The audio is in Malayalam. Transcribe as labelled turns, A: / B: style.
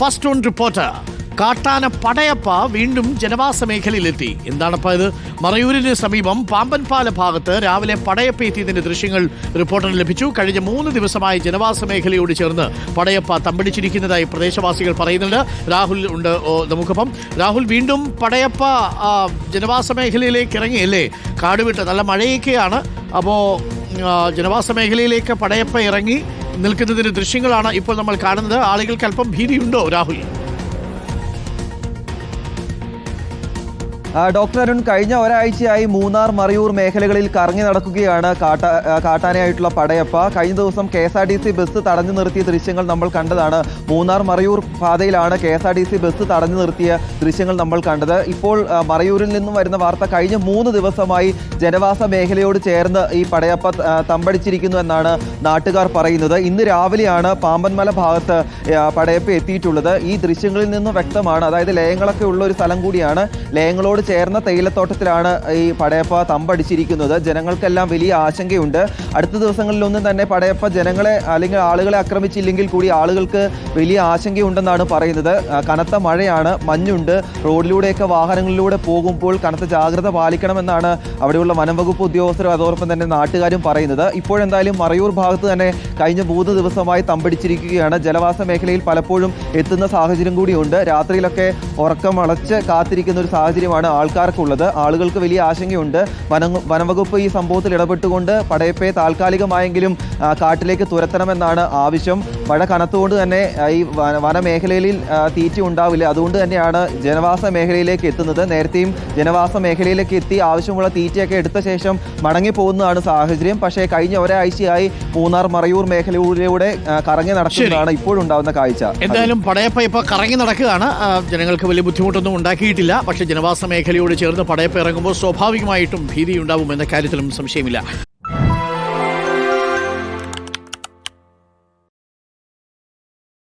A: ഫസ്റ്റ് ഓൺ റിപ്പോർട്ടർ കാട്ടാന പടയപ്പ വീണ്ടും ജനവാസ മേഖലയിലെത്തി. എന്താണപ്പ ഇത്? മറയൂരിന് സമീപം പാമ്പൻപാല ഭാഗത്ത് രാവിലെ പടയപ്പ എത്തിയതിന്റെ ദൃശ്യങ്ങൾ റിപ്പോർട്ടറിന് ലഭിച്ചു. കഴിഞ്ഞ മൂന്ന് ദിവസമായി ജനവാസ മേഖലയോട് ചേർന്ന് പടയപ്പ തമ്പടിച്ചിരിക്കുന്നതായി പ്രദേശവാസികൾ പറയുന്നുണ്ട്. രാഹുൽ ഉണ്ട് നമുക്കൊപ്പം. രാഹുൽ വീണ്ടും പടയപ്പ ജനവാസ മേഖലയിലേക്ക് ഇറങ്ങിയല്ലേ? കാട് വിട്ട് നല്ല മഴയൊക്കെയാണ്. അപ്പോൾ ജനവാസ മേഖലയിലേക്ക് പടയപ്പ ഇറങ്ങി. നിൽക്കുന്നതിന്റെ ദൃശ്യങ്ങളാണ് ഇപ്പോൾ നമ്മൾ കാണുന്നത്. ആളുകൾക്ക് അല്പം ഭീതിയുണ്ടോ രാഹുൽ?
B: ഡോക്ടർ അരുൺ കഴിഞ്ഞ ഒരാഴ്ചയായി മൂന്നാർ മറയൂർ മേഖലകളിൽ കറങ്ങി നടക്കുകയാണ് കാട്ട കാട്ടാനയായിട്ടുള്ള പടയപ്പ. കഴിഞ്ഞ ദിവസം K S R T C bus തടഞ്ഞു നിർത്തിയ ദൃശ്യങ്ങൾ നമ്മൾ കണ്ടതാണ്. മൂന്നാർ മറയൂർ പാതയിലാണ് K S R T C bus തടഞ്ഞു നിർത്തിയ ദൃശ്യങ്ങൾ നമ്മൾ കണ്ടത്. ഇപ്പോൾ മറയൂരിൽ നിന്നും വരുന്ന വാർത്ത കഴിഞ്ഞ മൂന്ന് ദിവസമായി ജനവാസ മേഖലയോട് ചേർന്ന് ഈ പടയപ്പ തമ്പടിച്ചിരിക്കുന്നു എന്നാണ് നാട്ടുകാർ പറയുന്നത്. ഇന്ന് രാവിലെയാണ് പാമ്പൻമല ഭാഗത്ത് പടയപ്പ് എത്തിയിട്ടുള്ളത്. ഈ ദൃശ്യങ്ങളിൽ നിന്നും വ്യക്തമാണ് അതായത് ലയങ്ങളൊക്കെ ഉള്ള ഒരു സ്ഥലം കൂടിയാണ്. ലയങ്ങളോട് ചേർന്ന തേയിലത്തോട്ടത്തിലാണ് ഈ പടയപ്പ തമ്പടിച്ചിരിക്കുന്നത്. ജനങ്ങൾക്കെല്ലാം വലിയ ആശങ്കയുണ്ട്. അടുത്ത ദിവസങ്ങളിലൊന്നും തന്നെ പടയപ്പ ജനങ്ങളെ അല്ലെങ്കിൽ ആളുകളെ ആക്രമിച്ചില്ലെങ്കിൽ കൂടി ആളുകൾക്ക് വലിയ ആശങ്കയുണ്ടെന്നാണ് പറയുന്നത്. കനത്ത മഴയാണ് മഞ്ഞുണ്ട്. റോഡിലൂടെയൊക്കെ വാഹനങ്ങളിലൂടെ പോകുമ്പോൾ കനത്ത ജാഗ്രത പാലിക്കണമെന്നാണ് അവിടെയുള്ള വനം വകുപ്പ് ഉദ്യോഗസ്ഥരും അതോടൊപ്പം തന്നെ നാട്ടുകാരും പറയുന്നത്. ഇപ്പോഴെന്തായാലും മറയൂർ ഭാഗത്ത് തന്നെ കഴിഞ്ഞ മൂന്ന് ദിവസമായി തമ്പടിച്ചിരിക്കുകയാണ്. ജലവാസ മേഖലയിൽ പലപ്പോഴും എത്തുന്ന സാഹചര്യം കൂടിയുണ്ട്. രാത്രിയിലൊക്കെ ഉറക്കം അളച്ച് കാത്തിരിക്കുന്ന ഒരു സാഹചര്യമാണ് ആൾക്കാർക്കുള്ളത്. ആളുകൾക്ക് വലിയ ആശങ്കയുണ്ട്. വനം വനംവകുപ്പ് ഈ സംഭവത്തിൽ ഇടപെട്ടുകൊണ്ട് പടയപ്പയെ താൽക്കാലികമായെങ്കിലും കാട്ടിലേക്ക് തുരത്തണമെന്നാണ് ആവശ്യം. മഴ കനത്തുകൊണ്ട് തന്നെ ഈ വനമേഖലയിൽ തീറ്റ ഉണ്ടാവില്ല. അതുകൊണ്ട് തന്നെയാണ് ജനവാസ മേഖലയിലേക്ക് എത്തുന്നത്. നേരത്തെയും ജനവാസ മേഖലയിലേക്ക് എത്തി ആവശ്യമുള്ള തീറ്റയൊക്കെ എടുത്ത ശേഷം മടങ്ങിപ്പോകുന്നതാണ് സാഹചര്യം. പക്ഷേ കഴിഞ്ഞ ഒരാഴ്ചയായി മൂന്നാർ മറയൂർ മേഖലയിലൂടെ കറങ്ങി നടക്കുന്നതാണ് ഇപ്പോഴുണ്ടാവുന്ന കാഴ്ച.
A: എന്തായാലും പടയപ്പ ഇപ്പൊ കറങ്ങി നടക്കുകയാണ്. ജനങ്ങൾക്ക് വലിയ ബുദ്ധിമുട്ടൊന്നും ഉണ്ടാക്കിയിട്ടില്ല. പക്ഷേ ജനവാസ മേഖലയോട് ചേർന്ന് പടയപ്പ് ഇറങ്ങുമ്പോൾ സ്വാഭാവികമായിട്ടും ഭീതിയുണ്ടാവും എന്ന കാര്യത്തിലും സംശയമില്ല.